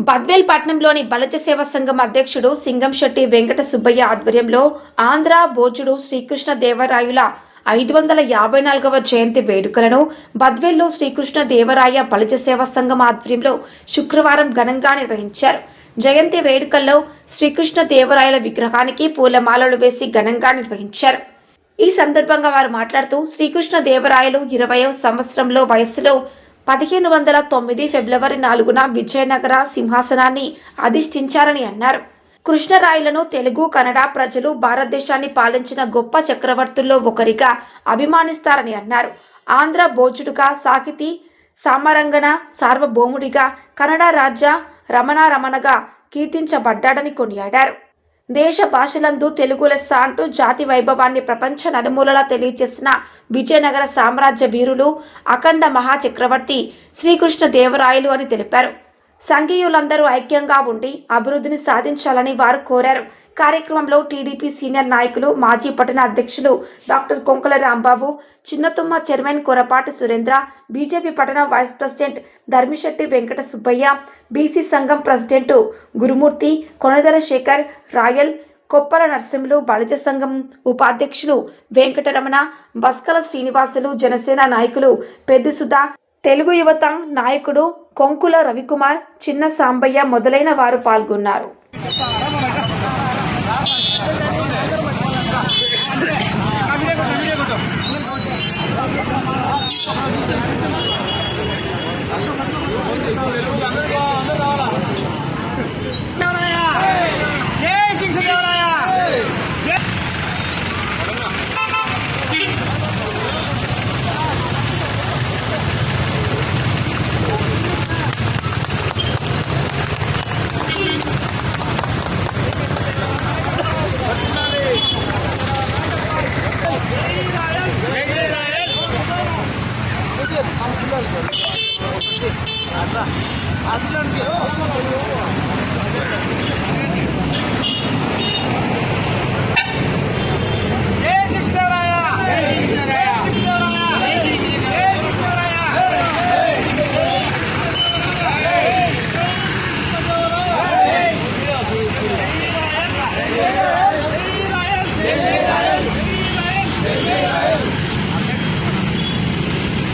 బద్వేల్ పట్నంలోని బలజ సేవ సంఘం అధ్యక్షుడు సింగంశెట్టి వెంకట సుబ్బయ్య ఆధ్వర్యంలో ఆంధ్ర బోజుడు శ్రీకృష్ణ దేవరాయుల ఐదు వందల యాభై నాలుగవ జయంతి వేడుకలను బద్వేల్లో శ్రీకృష్ణ దేవరాయ బలజ సేవ సంఘం ఆధ్వర్యంలో శుక్రవారం ఘనంగా నిర్వహించారు. జయంతి వేడుకల్లో శ్రీకృష్ణ దేవరాయల విగ్రహానికి పూలమాలలు వేసి ఘనంగా నిర్వహించారు. ఈ సందర్భంగా వారు మాట్లాడుతూ శ్రీకృష్ణ దేవరాయలు ఇరవయవ సంవత్సరంలో వయస్సులో పదిహేను వందల తొమ్మిది ఫిబ్రవరి నాలుగున విజయనగర సింహాసనాన్ని అధిష్ఠించారని అన్నారు. కృష్ణరాయలను తెలుగు కన్నడ ప్రజలు భారతదేశాన్ని పాలించిన గొప్ప చక్రవర్తుల్లో ఒకరిగా అభిమానిస్తారని అన్నారు. ఆంధ్ర భోజుడుగా సాహితీ సామరంగన సార్వభౌముడిగా కన్నడ రాజ్య రమణ రమణగా కీర్తించబడ్డాడని కొనియాడారు. దేశ భాషలందు తెలుగు లెస్స అంటూ జాతి వైభవాన్ని ప్రపంచ నలుమూలలా తెలియజేసిన విజయనగర సామ్రాజ్య వీరులు అఖండ మహాచక్రవర్తి శ్రీకృష్ణ దేవరాయలు అని తెలిపారు. సంఘీయులందరూ ఐక్యంగా ఉండి అభివృద్ధిని సాధించాలని వారు కోరారు. కార్యక్రమంలో టీడీపీ సీనియర్ నాయకులు మాజీ పట్టణ అధ్యక్షులు doctor Konkala Rambabu Chinnathumma chairman Korapati Surendra BJP పట్టణ vice president Dharmisetty Venkata Subbaiah BC సంఘం ప్రెసిడెంట్ గురుమూర్తి కొనదల శేఖర్ రాయల్ కొప్పల నరసింహులు బలిజ సంఘం ఉపాధ్యక్షులు వెంకటరమణ బస్కల శ్రీనివాసులు జనసేన నాయకులు పెద్దిసుధ తెలుగు యువత నాయకుడు కొంకుల రవికుమార్ చిన్న సాంబయ్య మొదలైన వారు పాల్గొన్నారు.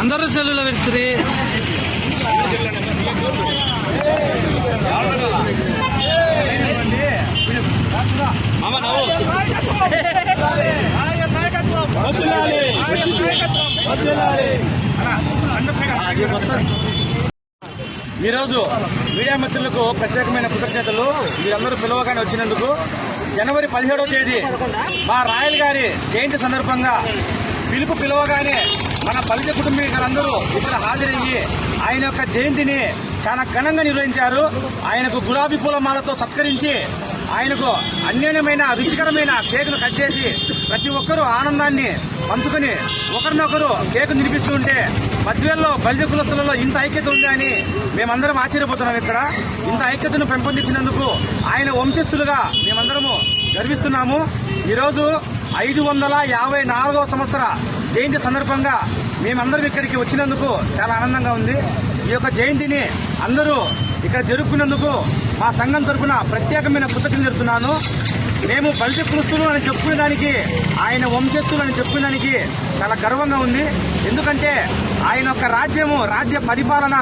అందరూ సెల్లులో వ్యక్తి ఈరోజు మీడియా మిత్రులకు ప్రత్యేకమైన కృతజ్ఞతలు. మీరందరూ పిలవగానే వచ్చినందుకు జనవరి పదిహేడవ తేదీ మా రాయల్ గారి జయంతి సందర్భంగా పిలుపు పిలవగానే మన బలిజ కుటుంబీకులందరూ ఇక్కడ హాజరయ్యి ఆయన యొక్క జయంతిని చాలా ఘనంగా నిర్వహించారు. ఆయనకు గులాబీ పూల మాలతో సత్కరించి ఆయనకు అన్యోన్యమైన రుచికరమైన కేకును కట్ చేసి ప్రతి ఒక్కరూ ఆనందాన్ని పంచుకొని ఒకరినొకరు కేకు నిలిపిస్తూ ఉంటే మధ్యలో బలిజ కులస్తులలో ఇంత ఐక్యత ఉంది అని మేమందరం ఆశ్చర్యపోతున్నాం ఇక్కడ. ఇంత ఐక్యతను పెంపొందించినందుకు ఆయన వంశస్థులుగా మేమందరము గర్విస్తున్నాము. ఈరోజు ఐదు వందల యాభై నాలుగవ సంవత్సర జయంతి సందర్భంగా మేమందరం ఇక్కడికి వచ్చినందుకు చాలా ఆనందంగా ఉంది. ఈ యొక్క జయంతిని అందరూ ఇక్కడ జరుపుకున్నందుకు మా సంఘం తరఫున ప్రత్యేకమైన కృతజ్ఞత జరుపుతున్నాను మేము బలిత కులుస్తులు అని చెప్పుకునేదానికి ఆయన వంశస్థులు అని చెప్పుకునేదానికి చాలా గర్వంగా ఉంది. ఎందుకంటే ఆయన యొక్క రాజ్యము రాజ్య పరిపాలన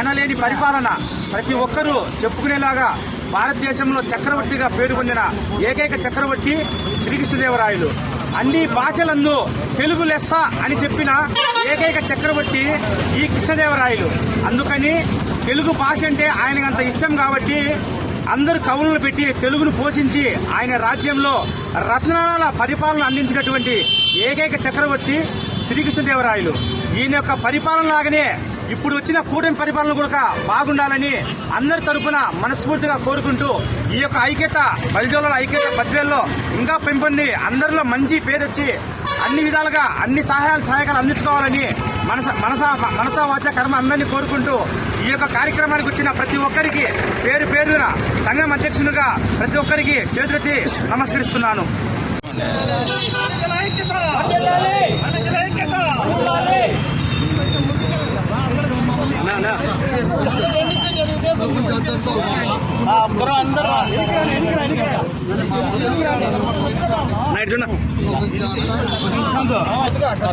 ఎనలేని పరిపాలన ప్రతి ఒక్కరూ చెప్పుకునేలాగా భారతదేశంలో చక్రవర్తిగా పేరు పొందిన ఏకైక చక్రవర్తి శ్రీకృష్ణదేవరాయలు. అన్ని భాషలందు తెలుగు లెస్స అని చెప్పిన ఏకైక చక్రవర్తి ఈ కృష్ణదేవరాయలు. అందుకని తెలుగు భాష అంటే ఆయనకు అంత ఇష్టం కాబట్టి అందరు కవులను పెట్టి తెలుగును పోషించి ఆయన రాజ్యంలో రత్నాల పరిపాలన అందించినటువంటి ఏకైక చక్రవర్తి శ్రీకృష్ణదేవరాయలు. ఈయన యొక్క పరిపాలన లాగానే ఇప్పుడు వచ్చిన కూటమి పరిపాలన కూడా బాగుండాలని అందరి తరపున మనస్ఫూర్తిగా కోరుకుంటూ ఈ యొక్క ఐక్యత బలిజోళ్ళ ఐక్యత బద్వేల్లో ఇంకా పెంపొంది అందరిలో మంచి పేరు వచ్చి అన్ని విధాలుగా అన్ని సహాయాలు సహాయకాలు అందించుకోవాలని మనస మనసా మనసా వాచ కర్మ అందరినీ కోరుకుంటూ ఈ యొక్క కార్యక్రమానికి వచ్చిన ప్రతి ఒక్కరికి పేరు పేరున సంఘం అధ్యక్షునిగా ప్రతి ఒక్కరికి చేతులెత్తి నమస్కరిస్తున్నాను. ఎన్నిక జరిగితే కొంచెం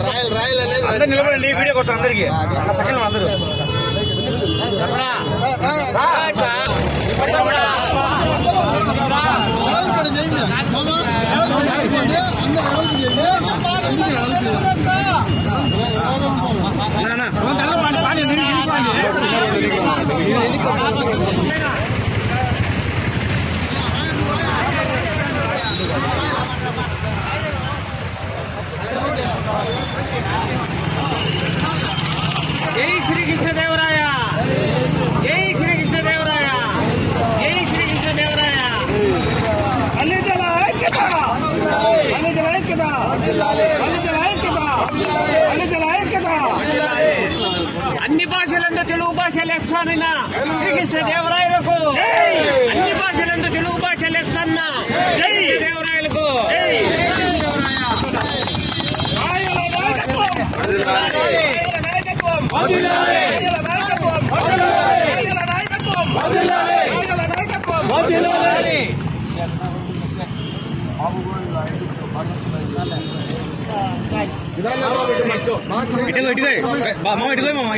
రాయల్ రాయల్ అనేది అందరు నిలబడండి వీడియో కోసం అందరికి నా సెకండ్ అందరూ జై శ్రీకృష్ణదేవరాయ జై శ్రీకృష్ణదేవరాయ జై శ్రీకృష్ణదేవరాయ అన్ని జల ఐక్యత అన్ని జల ఐక్యత అన్ని జల ఐక్యత అన్ని జల ఐక్యత అన్ని భాషలందు తెలుగు భాష లెస్సన్న శ్రీకృష్ణదేవరాయలకు అన్ని భాషలందు తెలుగు భాష లెస్సన్న జై దేవరాయలకు రాయల నాయకత్వం రాయల నాయకత్వం రాయల నాయకత్వం రాయల నాయకత్వం రాయల నాయకత్వం ఇటుగో ఇటుగో మామ ఇటుగో మామ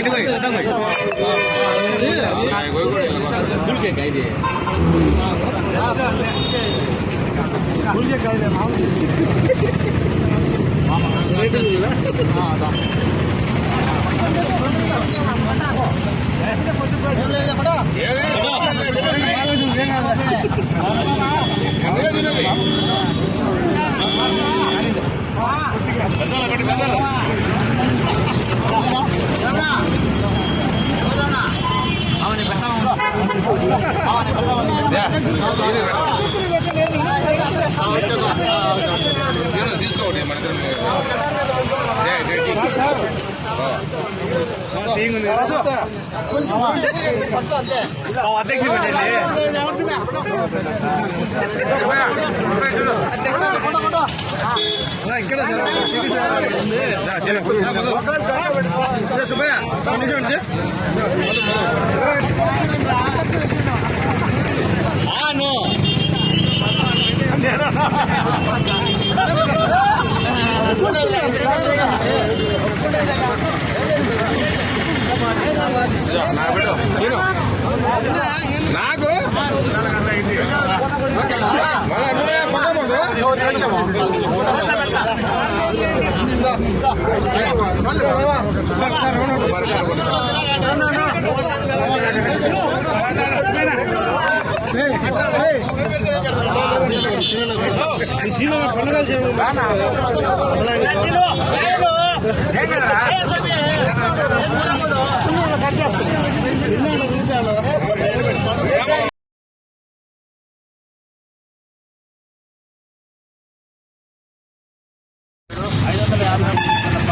ఇటుగో ఇది అధ్యక్షుడు పెట్టండి ఇక్కడ సుబ్బయ్య ನಾನು నాకు ಮಗ ఐదు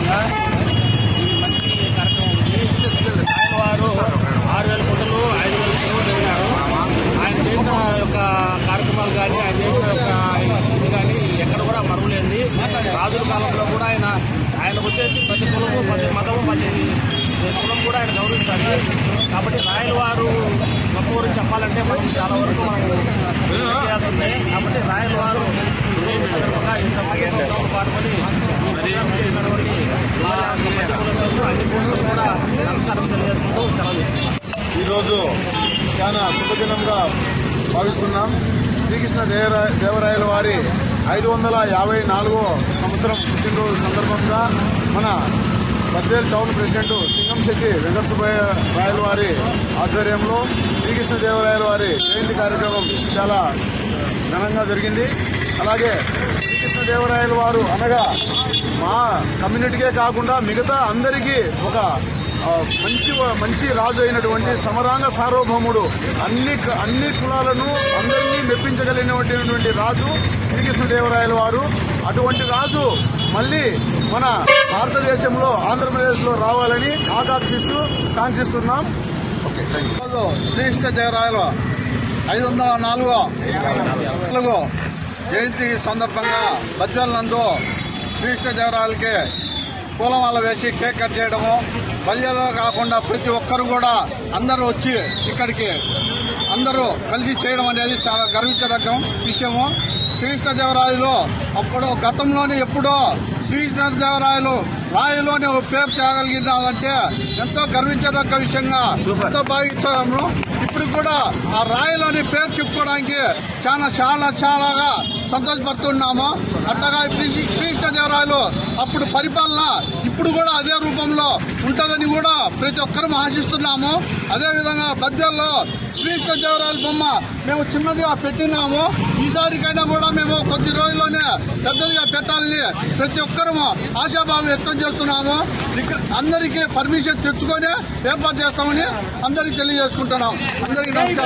సందర్భంగా ఈ మంచి కార్యక్రమం ఉంది ఆయన వారు ఆరు వేల కోట్లు ఐదు వేల కోట్లు జరిగినారు ఆయన చేసిన యొక్క కార్యక్రమాలు కానీ ఆయన చేసిన యొక్క ఇది కానీ ఎక్కడ కూడా మరువలేంది రాజుల కాలంలో కూడా ఆయన ఆయనకు వచ్చేసి ప్రతి కులము ప్రతి మతము ప్రతి కులం కూడా ఆయన గౌరవిస్తారు కాబట్టి రాయల వారు గొప్ప గురించి చెప్పాలంటే మనం చాలా వరకు మనం కాబట్టి రాయల వారు ఇంత మంది చేసినటువంటి కూడా నమస్కారం తెలియజేసుకుంటూ సెలవు ఈరోజు చాలా శుభదినంగా భావిస్తున్నాం. శ్రీకృష్ణ దేవరాయల వారి ఐదు వందల యాభై నాలుగో సంవత్సరం పుట్టినరోజు సందర్భంగా మన బద్వేల్ టౌన్ ప్రెసిడెంట్ సింగంశెట్టి వెంకట సుబ్బయ్య రాయల వారి ఆధ్వర్యంలో శ్రీకృష్ణ దేవరాయల వారి జయంతి కార్యక్రమం చాలా ఘనంగా జరిగింది. అలాగే శ్రీకృష్ణ దేవరాయల వారు అనగా మా కమ్యూనిటీకే కాకుండా మిగతా అందరికీ ఒక మంచి మంచి రాజు అయినటువంటి సమరాంగ సార్వభౌముడు అన్ని అన్ని కులాలను అందరినీ మెప్పించగలిగినటువంటి రాజు శ్రీకృష్ణదేవరాయల వారు. అటువంటి రాజు మళ్ళీ మన భారతదేశంలో ఆంధ్రప్రదేశ్లో రావాలని ఆకాంక్షిస్తూ కాంక్షిస్తున్నాం. ఓకే థ్యాంక్ శ్రీకృష్ణదేవరాయలు ఐదు వందల నాలుగో జయంతి సందర్భంగా బజ్వల్ నందు శ్రీకృష్ణదేవరాయలకి పూలమాల వేసి కేక్ కట్ చేయడము. పల్లెలో కాకుండా ప్రతి ఒక్కరు కూడా అందరూ వచ్చి ఇక్కడికి అందరూ కలిసి చేయడం అనేది చాలా గర్వించదగ్గ విషయము. శ్రీకృష్ణదేవరాయలు అప్పుడు గతంలోనే ఎప్పుడో శ్రీకృష్ణదేవరాయలు రాయలోనే ఒక పేరు తేగలిగినారంటే ఎంతో గర్వించదగ్గ విషయంగా ఎంతో భావించాము. ఇప్పుడు కూడా ఆ రాయలని పేరు చెప్పుకోవడానికి చాలా చాలా చాలాగా సంతోషపడుతున్నాము. అట్లాగా శ్రీ శ్రీకృష్ణదేవరాయలు అప్పుడు పరిపాలన ఇప్పుడు కూడా అదే రూపంలో ఉంటుందని కూడా ప్రతి ఒక్కరూ ఆశిస్తున్నాము. అదేవిధంగా బద్దెల్లో శ్రీకృష్ణదేవరాయల బొమ్మ మేము చిన్నదిగా పెట్టినాము ఈసారికైనా కూడా మేము కొద్ది రోజుల్లోనే పెద్దదిగా పెట్టాలని ప్రతి ఒక్కరూ ఆశాభావం వ్యక్తం చేస్తున్నాము. ఇక అందరికీ పర్మిషన్ తెచ్చుకొని ఏర్పాటు చేస్తామని అందరికీ తెలియజేసుకుంటున్నాం. అందరికీ నమస్కారం